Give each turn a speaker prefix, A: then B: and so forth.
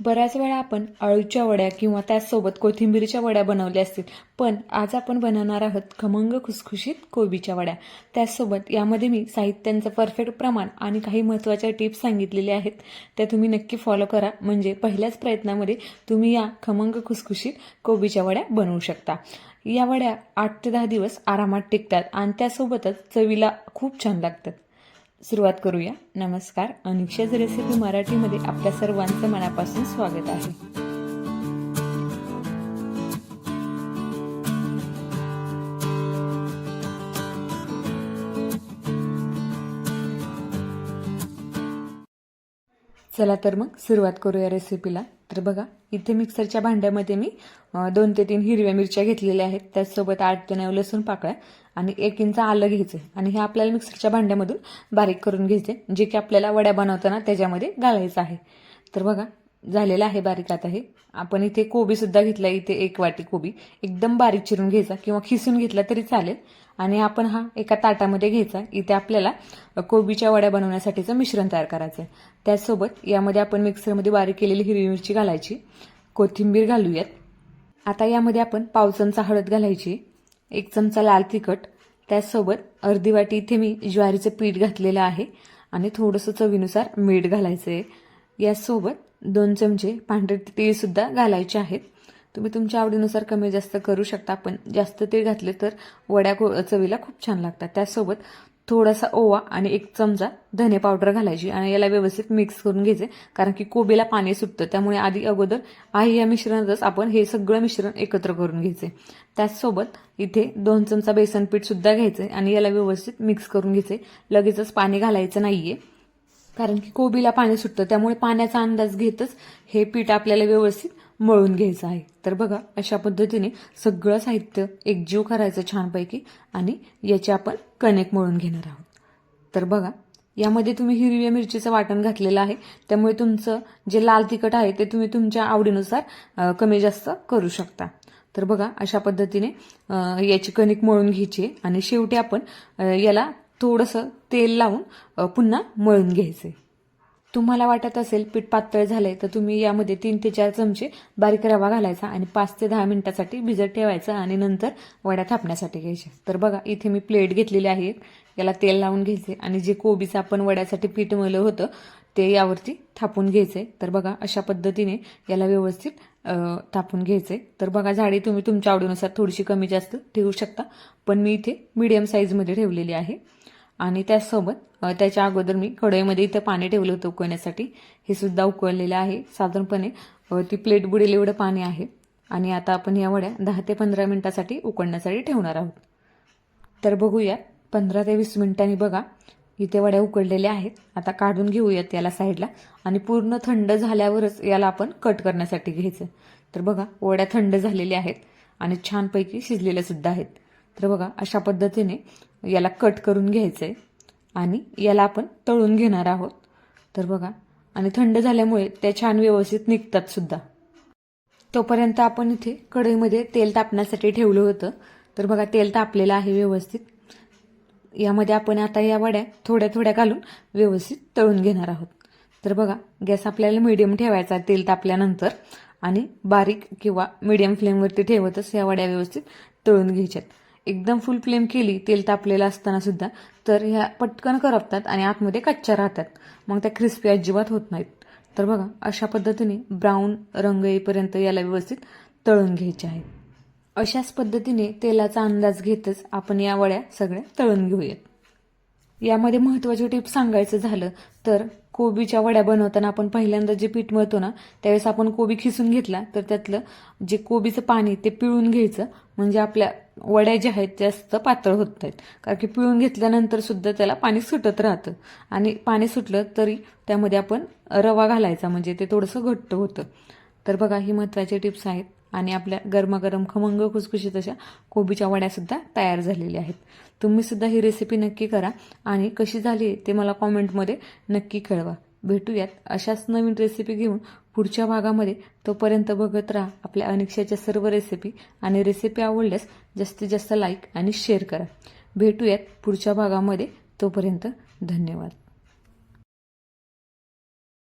A: बऱ्याच वेळा आपण अळूच्या वड्या किंवा त्याचसोबत कोथिंबीरच्या वड्या बनवल्या असतील पण आज आपण बनवणार आहोत खमंग खुसखुशीत कोबीच्या वड्या. त्याचसोबत यामध्ये मी साहित्यांचं परफेक्ट प्रमाण आणि काही महत्त्वाच्या टिप्स सांगितलेल्या आहेत त्या तुम्ही नक्की फॉलो करा. म्हणजे पहिल्याच प्रयत्नामध्ये तुम्ही या खमंग खुसखुशीत कोबीच्या वड्या बनवू शकता. या वड्या आठ ते दहा दिवस आरामात टिकतात आणि त्यासोबतच चवीला खूप छान लागतात. सुरुवात करूया. नमस्कार अनिक्षाच रेसिपी मराठीमध्ये आपल्या सर्वांचं मनापासून स्वागत आहे. चला तर मग सुरुवात करूया रेसिपीला. तर बघा इथे मिक्सरच्या भांड्यामध्ये मी दोन ते तीन हिरव्या मिरच्या घेतलेल्या आहेत. त्याचसोबत आठ ते नऊ लसूण पाकळ्या आणि एक इंच आलं घ्यायचं. आणि हे आपल्याला मिक्सरच्या भांड्यामधून बारीक करून घ्यायचे जे की आपल्याला वड्या बनवताना त्याच्यामध्ये घालायचं आहे. तर बघा झालेलं आहे बारीक आता हे. आपण इथे कोबीसुद्धा घेतला इथे एक वाटी कोबी. एकदम बारीक चिरून घ्यायचा किंवा खिसून घेतला तरी चालेल. आणि आपण हा एका ताटामध्ये घ्यायचा. इथे आपल्याला कोबीच्या वड्या बनवण्यासाठीचं मिश्रण तयार करायचं आहे. त्याचसोबत यामध्ये आपण मिक्सरमध्ये बारीक केलेली हिरवी मिरची घालायची. कोथिंबीर घालूयात. आता यामध्ये आपण पावसांचा हळद घालायची. एक चमचा लाल तिखट त्याचसोबत अर्धी वाटी इथे मी ज्वारीचं पीठ घातलेलं आहे आणि थोडंसं चवीनुसार मीठ घालायचं आहे यासोबत दोन चमचे पांढरे तीळसुद्धा घालायचे आहेत. तुम्ही तुमच्या आवडीनुसार कमी जास्त करू शकता पण जास्त तीळ घातले तर वड्या चवीला खूप छान लागतात. त्यासोबत थोडासा ओवा आणि एक चमचा धने पावडर घालायची आणि याला व्यवस्थित मिक्स करून घ्यायचे. कारण की कोबीला पाणी सुटतं त्यामुळे आधी अगोदर आहे या मिश्रणातच आपण हे सगळं मिश्रण एकत्र करून घ्यायचे. त्याचसोबत इथे दोन चमचा बेसन पीठ सुद्धा घ्यायचे आणि याला व्यवस्थित मिक्स करून घ्यायचे. लगेचच पाणी घालायचं नाहीये. कारण की कोबीला पाणी सुटतं त्यामुळे पाण्याचा अंदाज घेतच हे पीठ आपल्याला व्यवस्थित मळून घ्यायचं आहे. तर बघा अशा पद्धतीने सगळं साहित्य एकजीव करायचं छानपैकी आणि याचे आपण कणिक मळून घेणार आहोत. तर बघा यामध्ये तुम्ही हिरव्या मिरचीचं वाटण घातलेलं आहे. त्यामुळे तुमचं जे लाल तिखट आहे ते तुम्ही तुमच्या आवडीनुसार कमी जास्त करू शकता. तर बघा अशा पद्धतीने याची कणिक मळून घ्यायची आणि शेवटी आपण याला थोडंसं तेल लावून पुन्हा मळून घ्यायचे तुम्हाला वाटत असेल पीठ पातळ झालंय तर तुम्ही यामध्ये तीन ते चार चमचे बारीक रवा घालायचा आणि पाच ते दहा मिनिटासाठी भिजत ठेवायचा आणि नंतर वड्या थापण्यासाठी घ्यायच्या. तर बघा इथे मी प्लेट घेतलेली आहे. याला तेल लावून घ्यायचे आणि जे कोबीचं आपण वड्यासाठी पीठ मळलं होतं ते यावरती थापून घ्यायचे तर बघा अशा पद्धतीने याला व्यवस्थित थापून घ्यायचे तर बघा झाडे तुम्ही तुमच्या आवडीनुसार थोडीशी कमी जास्त ठेवू शकता पण मी इथे मीडियम साईजमध्ये ठेवलेली आहे. आणि त्याचसोबत त्याच्या अगोदर मी कढईमध्ये इथं पाणी ठेवलं होतं उकळण्यासाठी. हे सुद्धा उकळलेलं आहे. साधारणपणे ती प्लेट बुडेल एवढं पाणी आहे. आणि आता आपण या वड्या दहा ते पंधरा मिनिटासाठी उकळण्यासाठी ठेवणार आहोत. तर बघूया पंधरा ते वीस मिनिटांनी बघा इथे वड्या उकळलेल्या आहेत. आता काढून घेऊयात याला साईडला. आणि पूर्ण थंड झाल्यावरच याला आपण कट करण्यासाठी घ्यायचं. तर बघा वड्या थंड झालेल्या आहेत आणि छानपैकी शिजलेल्या सुद्धा आहेत. तर बघा अशा पद्धतीने याला कट करून घ्यायचं आहे आणि याला आपण तळून घेणार आहोत. तर बघा आणि थंड झाल्यामुळे त्या छान व्यवस्थित निघतात सुद्धा. तोपर्यंत आपण इथे कढईमध्ये तेल तापण्यासाठी ठेवलं होतं. तर बघा तेल तापलेलं आहे व्यवस्थित. यामध्ये आपण आता या वड्या थोड्या थोड्या घालून व्यवस्थित तळून घेणार आहोत. तर बघा गॅस आपल्याला मिडियम ठेवायचा तेल तापल्यानंतर. आणि बारीक किंवा मिडियम फ्लेमवरती ठेवतच या वड्या व्यवस्थित तळून घ्यायच्यात. एकदम फुल फ्लेम केली तेल तापलेलं असताना सुद्धा तर ह्या पटकन करपतात आणि आतमध्ये कच्च्या राहतात. मग त्या क्रिस्पी अजिबात होत नाहीत. तर बघा अशा पद्धतीने ब्राऊन रंग येईपर्यंत याला व्यवस्थित तळून घ्यायचे आहेत अशाच पद्धतीने तेलाचा अंदाज घेतच आपण या वड्या सगळ्या तळून घेऊयात. यामध्ये महत्त्वाची टिप सांगायचं झालं तर कोबीच्या वड्या बनवताना आपण पहिल्यांदा जे पीठ मळतो ना त्यावेळेस आपण कोबी खिसून घेतला तर त्यातलं जे कोबीचं पाणी ते पिळून घ्यायचं. म्हणजे आपल्या वड्या ज्या आहेत जास्त पातळ होत आहेत कारण की पिळून घेतल्यानंतर सुद्धा त्याला पाणी सुटत राहतं. आणि पाणी सुटलं तरी त्यामध्ये आपण रवा घालायचा म्हणजे ते थोडंसं घट्ट होतं. तर बघा ही महत्त्वाचे टिप्स आहेत. आणि आपल्या गरमागरम खमंग खुसखुशीत अशा कोबीच्या वड्यासुद्धा तयार झालेल्या आहेत. तुम्ही सुद्धा ही रेसिपी नक्की करा आणि कशी झाली ते मला कॉमेंटमध्ये नक्की कळवा. भेटूयात अशाच नवीन रेसिपी घेऊन पुढच्या भागामध्ये. तोपर्यंत बघत राहा आपल्या अनिक्षाच्या सर्व रेसिपी आणि रेसिपी आवडल्यास जास्तीत जास्त लाईक आणि शेअर करा. भेटूयात पुढच्या भागामध्ये. तोपर्यंत धन्यवाद.